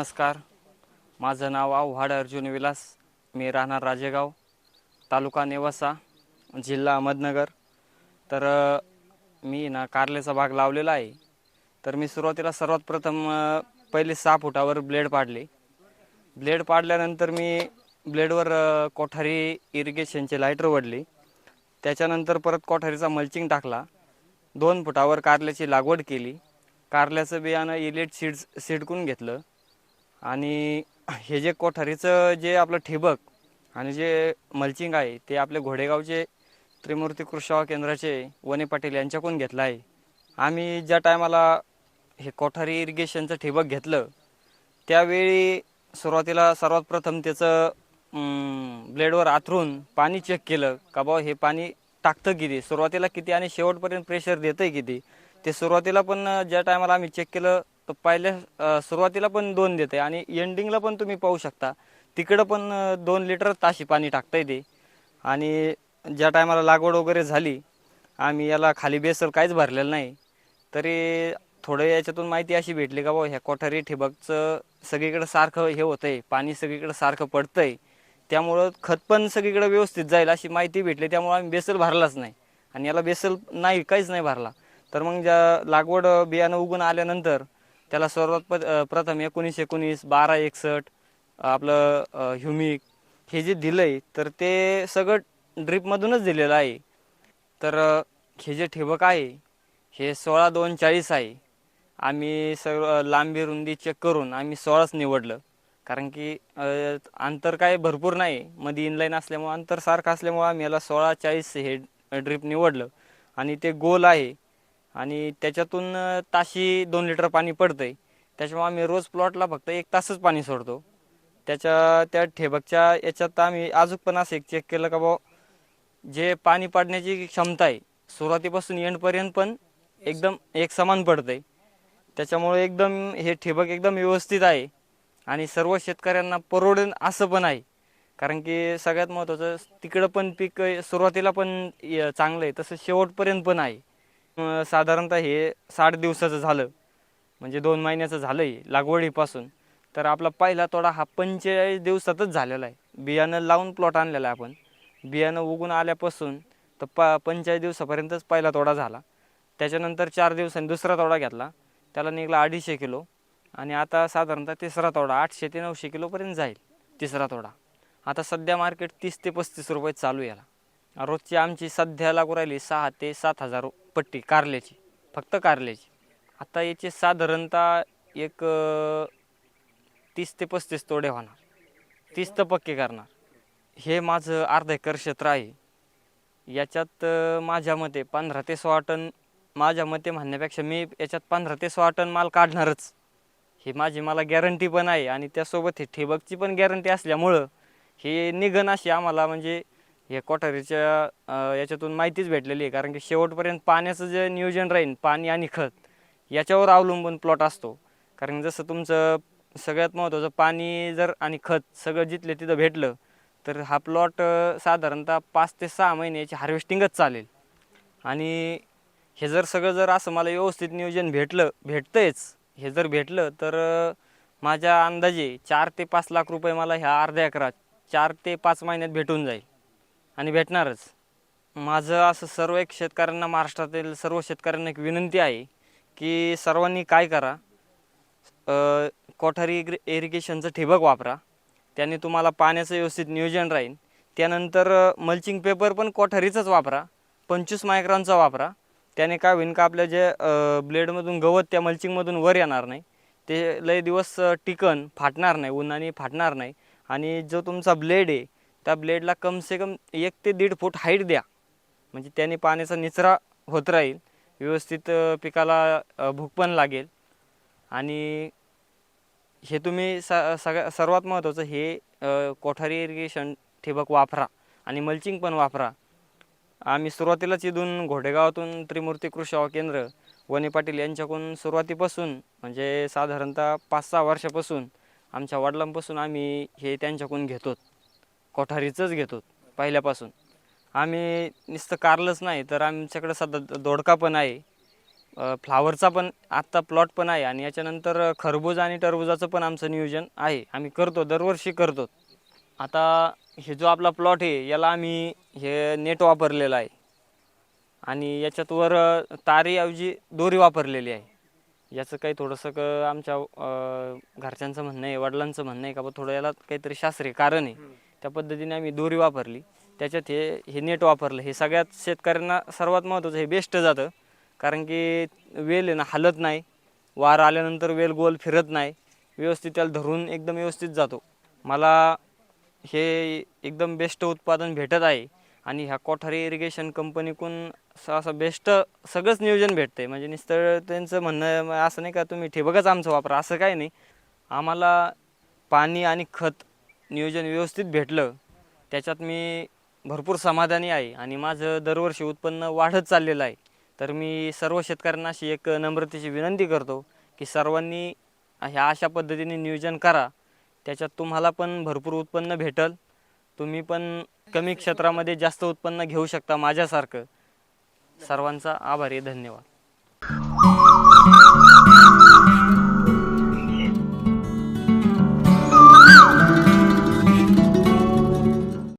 नमस्कार. माझं नाव आव्हाड अर्जुन विलास. मी राहणार राजेगाव तालुका नेवासा जिल्हा अहमदनगर. तर मी ना कारल्याचा भाग लावलेला आहे. तर मी सुरुवातीला सर्वात प्रथम पहिले सहा फुटावर ब्लेड पाडले. ब्लेड पाडल्यानंतर मी ब्लेडवर कोठारी इरिगेशनचे लाईटर वडली त्याच्यानंतर परत कोठारीचा मल्चिंग टाकला. दोन फुटावर कारल्याची लागवड केली. कारल्याचं बियाणं इलेट सीड्स सिडकून घेतलं. आणि हे जे कोठारीचं जे आपलं ठिबक आणि जे मल्चिंग आहे ते आपले घोडेगावचे त्रिमूर्ती कृषी केंद्राचे वने पाटील यांच्याकडून घेतलं आहे. आम्ही ज्या टायमाला हे कोठारी इरिगेशनचं ठिबक घेतलं त्यावेळी सुरुवातीला सर्वात प्रथम त्याचं ब्लेडवर आथरून पाणी चेक केलं का बाबा हे पाणी टाकतं किती? सुरुवातीला किती आणि शेवटपर्यंत प्रेशर देतं आहे किती? ते सुरुवातीला पण ज्या टायमाला आम्ही चेक केलं तर पहिल्या सुरुवातीला पण दोन देते आणि एंडिंगला पण तुम्ही पाहू शकता. तिकडं पण दोन लिटर ताशी पाणी टाकता येते आणि ज्या टायमाला लागवड वगैरे झाली आम्ही याला खाली बेसल काहीच भरलेलं नाही. तरी थोडं याच्यातून माहिती अशी भेटली का बाबा ह्या कोठारी ठिबकचं सगळीकडं सारखं हे होतं आहे पाणी सगळीकडं सारखं पडतं आहे त्यामुळं खत पण सगळीकडे व्यवस्थित जाईल अशी माहिती भेटली त्यामुळं आम्ही बेसल भरलाच नाही. आणि याला बेसल नाही काहीच नाही भरला. तर मग ज्या लागवड बियाणं उगून आल्यानंतर त्याला सर्वात प प्रथम एकोणीस एकोणीस बारा एकसष्ट आपलं ह्युमिक हे जे दिलं आहे तर ते सगळं ड्रीपमधूनच दिलेलं आहे. तर हे जे ठिबक आहे हे सोळा दोन चाळीस आहे. आम्ही सगळं लांबी रुंदी चेक करून आम्ही सोळाच निवडलं. कारण की अंतर काय भरपूर नाही. मध्ये इनलाईन असल्यामुळं अंतर सारखं असल्यामुळं आम्ही याला सोळा चाळीस हे ड्रीप निवडलं. आणि ते गोल आहे. आणि त्याच्यातून ताशी दोन लिटर पाणी पडतं आहे त्याच्यामुळे आम्ही रोज प्लॉटला फक्त एक तासच पाणी सोडतो. त्याच्या त्या ठिबकच्या याच्यात आम्ही अजून पण असं एक चेक केलं का बा जे पाणी पाडण्याची क्षमता आहे सुरुवातीपासून एंडपर्यंत पण एकदम एक समान पडतंय. त्याच्यामुळे एकदम हे ठिबक एकदम व्यवस्थित आहे. आणि सर्व शेतकऱ्यांना परवडेल असं पण आहे. कारण की सगळ्यात महत्त्वाचं तिकडं पण पीक सुरुवातीला पण य- चांगलं आहे. तसं शेवटपर्यंत पण आहे. अं, साधारणतः हे साठ दिवसाचं झालं. म्हणजे दोन महिन्याचं झालं आहे लागवडीपासून. तर आपला पहिला तोडा हा पंचेचाळीस दिवसातच झालेला आहे. बियाणं लावून प्लॉट आणलेला आहे आपण. बियाणं उगून आल्यापासून तर प पंचेचाळीस दिवसापर्यंतच पहिला तोडा झाला. त्याच्यानंतर चार दिवसांनी दुसरा तोडा घेतला. त्याला निघला अडीचशे किलो. आणि आता साधारणतः तिसरा तोडा आठशे ते नऊशे किलोपर्यंत जाईल तिसरा तोडा. आता सध्या मार्केट तीस ते पस्तीस रुपये चालू याला. रोजची आमची सध्या लागू राहिली सहा ते सात हजार पट्टी कारल्याची फक्त कारल्याची. आता याचे साधारणतः एक तीस ते पस्तीस तोडे होणार. तीस तर पक्के करणार. हे माझं अर्धा एकर क्षेत्र आहे. याच्यात माझ्या मते पंधरा ते सोळा टन माझ्या मते म्हणण्यापेक्षा मी याच्यात पंधरा ते सोळा टन माल काढणारच. ही माझी मला गॅरंटी पण आहे आणि त्यासोबत हे ठिबकची पण गॅरंटी असल्यामुळं हे निघन अशी आम्हाला म्हणजे हे कोठारीच्या याच्यातून माहितीच भेटलेली आहे. कारण की शेवटपर्यंत पाण्याचं जे नियोजन राहील पाणी आणि खत याच्यावर अवलंबून प्लॉट असतो. कारण जसं तुमचं सगळ्यात महत्त्वाचं पाणी जर आणि खत सगळं जिथले तिथं भेटलं तर हा प्लॉट साधारणतः पाच ते सहा महिन्याची हार्वेस्टिंगच चालेल. आणि हे जर सगळं जर असं मला व्यवस्थित नियोजन भेटलं भेटतंयच. हे जर भेटलं तर माझ्या अंदाजे चार ते पाच लाख रुपये मला ह्या अर्ध्या एकरात चार ते पाच महिन्यात भेटून जाईल. आणि भेटणारच. माझं असं सर्व एक शेतकऱ्यांना महाराष्ट्रातील सर्व शेतकऱ्यांना एक विनंती आहे की सर्वांनी काय करा अ, कोठारी इग्रि इरिगेशनचं ठिबक वापरा त्याने तुम्हाला पाण्याचं व्यवस्थित नियोजन राहील. त्यानंतर मल्चिंग पेपर पण कोठारीचाच वापरा पंचवीस मायक्रॉनचा वापरा. त्याने काय होईन का आपल्या जे अ, ब्लेडमधून गवत त्या मल्चिंगमधून वर येणार नाही. ते लय दिवस अ, टिकन फाटणार नाही उन्हाने फाटणार नाही. आणि जो तुमचा ब्लेड आहे त्या ब्लेडला कम से कम एक ते दीड फूट हाईट द्या. म्हणजे त्याने पाण्याचा निचरा होत राहील व्यवस्थित पिकाला भूक पण लागेल. आणि हे तुम्ही स सगळ्या सर्वात महत्त्वाचं हे कोठारी इरिगेशन ठिबक वापरा आणि मल्चिंग पण वापरा. आम्ही सुरुवातीलाच इथून घोडेगावातून त्रिमूर्ती कृषी केंद्र वने पाटील यांच्याकडून सुरुवातीपासून म्हणजे साधारणतः पाच सहा वर्षापासून आमच्या वडिलांपासून आम्ही हे त्यांच्याकडून घेतो कोठारीचंच घेतो पहिल्यापासून. आम्ही नुसतं कारलंच नाही तर आमच्याकडं सध्या दोडका पण आहे फ्लावरचा पण आत्ता प्लॉट पण आहे आणि याच्यानंतर खरबूज आणि टरबुजाचं पण आमचं नियोजन आहे. आम्ही करतो दरवर्षी करतो. आता हे जो आपला प्लॉट आहे याला आम्ही हे नेट वापरलेलं आहे. आणि याच्यात वर तारीऐवजी दोरी वापरलेली आहे. याचं काही थोडंसं क आमच्या घरच्यांचं म्हणणं आहे वडिलांचं म्हणणं आहे का बा थोडं याला काहीतरी शास्त्रीय कारण आहे. त्या पद्धतीने आम्ही दोरी वापरली. त्याच्यात हे हे नेट वापरलं. हे सगळ्यात शेतकऱ्यांना सर्वात महत्त्वाचं हे बेस्ट जातं. कारण की वेल आहे ना हलत नाही. वार आल्यानंतर वेल गोल फिरत नाही. व्यवस्थित त्याला धरून एकदम व्यवस्थित जातो. मला हे एकदम बेस्ट उत्पादन भेटत आहे. आणि ह्या कोठारी इरिगेशन कंपनीकडून असं बेस्ट सगळंच नियोजन भेटतंय. म्हणजे निस्तळ त्यांचं म्हणणं असं नाही का तुम्ही ठिबकच आमचं वापरा असं काही नाही. आम्हाला पाणी आणि खत नियोजन व्यवस्थित भेटलं त्याच्यात मी भरपूर समाधानी आहे आणि माझं दरवर्षी उत्पन्न वाढत चाललेलं आहे. तर मी सर्व शेतकऱ्यांना अशी एक नम्रतेची विनंती करतो की सर्वांनी ह्या अशा पद्धतीने नियोजन करा. त्याच्यात तुम्हाला पण भरपूर उत्पन्न भेटल. तुम्ही पण कमी क्षेत्रामध्ये जास्त उत्पन्न घेऊ शकता माझ्यासारखं. सर्वांचा आभारी आहे. धन्यवाद.